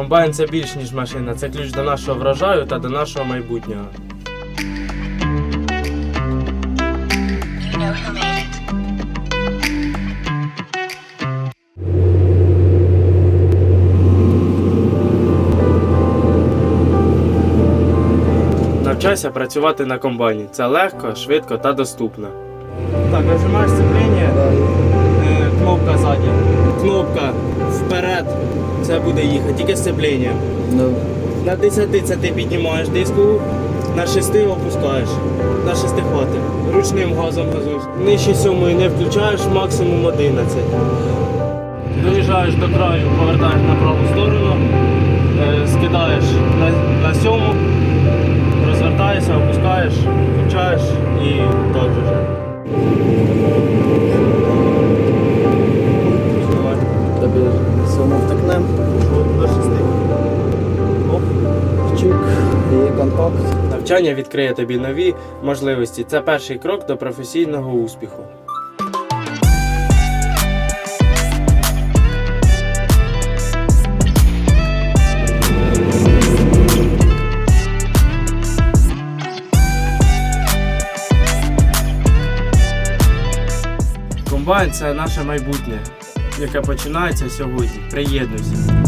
Комбайн це більш ніж машина, це ключ до нашого врожаю та до нашого майбутнього. Навчайся працювати на комбайні. Це легко, швидко та доступно. Так, нажимаєш сцеплення, е, кнопка ззаді. Кнопка вперед. Це буде їхати, тільки сцеплення. На 10 це ти піднімаєш диску, на 6 опускаєш. На 6 хватить. Ручним газом газуєш. Нижче 7 не включаєш, максимум 11. Доїжджаєш до краю, повертаєш на праву сторону, е, скидаєш на, на сьому, розвертаєшся, опускаєш, включаєш і так же. Тобі сьому втекнем, От, До 6. Оп. чик, і контакт. Навчання відкриє тобі нові можливості. Це перший крок до професійного успіху. Комбайн це наше майбутнє, яке починається сьогодні. Приєднуйся.